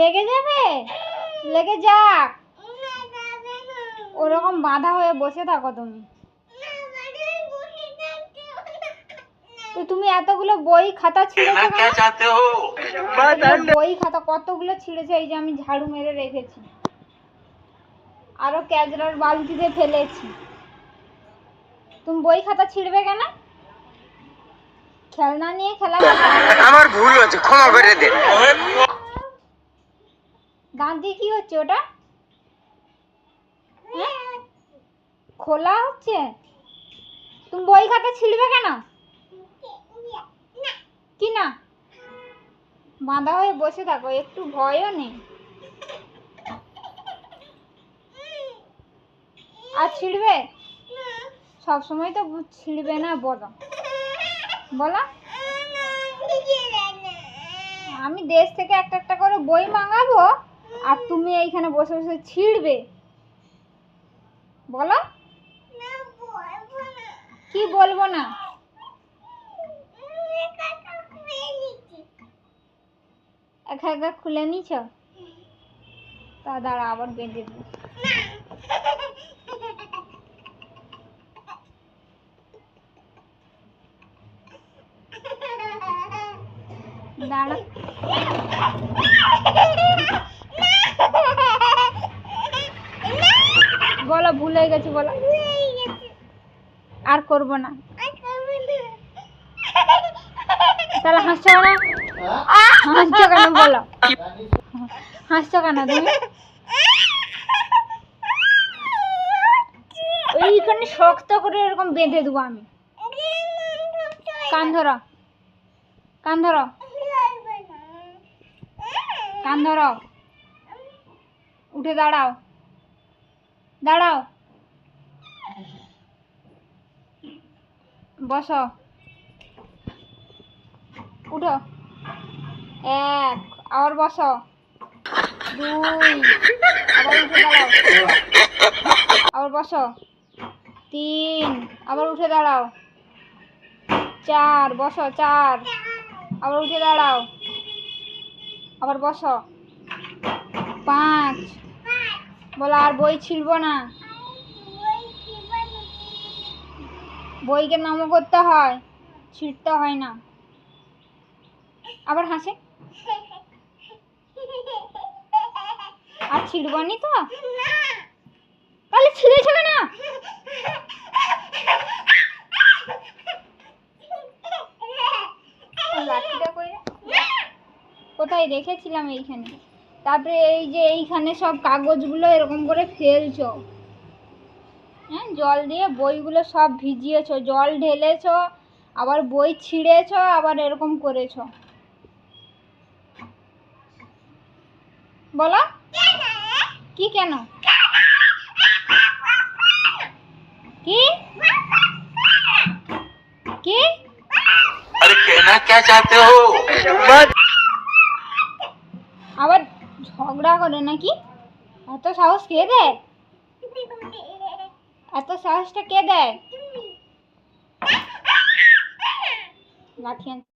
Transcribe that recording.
লেগে যাবে? লেগে যাক। ওরকম বাঁধা হয়ে বসে থাকো তুমি। তো তুমি এতগুলো বই খাতা ছিঁড়েছো বই খাতা কতগুলো ছিঁড়েছে? এই যে আমি ঝাড়ু মেরে রেখেছি। আরও ক্যাজরার বালতিতে ফেলেছি। তুমি বই খাতা ছিঁড়বে কেন? খেলনা নিয়ে খেলা আমার ভুল ক্ষমা করে দে। দিয়ে কি হচ্ছে ওটা? হ্যাঁ? খোলা হচ্ছে? তুমি বই খাতা ছিঁড়বে কেন? কি না? বাঁধা হয়ে বসে থাকো, একটু ভয়ও নেই। আর ছিঁড়বে? সব সময় তো ছিঁড়বে না, বলো। বলো। আমি দেশ থেকে একটা একটা করে বই মাঙাবো আর তুমি এইখানে বসে বসে ছিঁড়বে। বলো। কি বলব না? একা একা খুলে নিছ? তা দাঁড়া আবার বেঁধে দিই। দাঁড়া। বলো ভুল হয়ে গেছে বলো আর করব না। তাহলে হাসছো কেন? হাসছো কেন বলো? হাসছো কেন তুমি? এইখানে শক্ত করে এরকম বেঁধে দেবো আমি। কান ধরো। কান কান ধরো। উঠে দাঁড়াও। দাঁড়াও। বসো। উঠো। এক, আবার বসো। দুই, আবার উঠে দাঁড়াও। আবার বসো। তিন, আবার উঠে দাঁড়াও। চার, বসো, চার, আবার উঠে দাঁড়াও। আবার বসো। পাঁচ। বলো, আর বই ছিলবো না। বইকে নম করতে হয়, ছিঁড়তে হয় না। আবার হাসে। আর ছিড়বনি তো? তাহলে ছিঁড়েছো রে? কোথায় রেখেছিলাম এইখানে? তারপরে এই যে এইখানে সব কাগজগুলো এরকম করে ফেলছো হ্যাঁ জল দিয়ে বইগুলো সব ভিজিয়েছো জল ঢেলেছো আবার বই ছিঁড়েছো আবার এরকম করেছো বলো কি কেন কি কি अरे कहना क्या चाहते हो করে নাকি? এত সাহস কে দেয়? এত সাহসটা কে দেয়? আন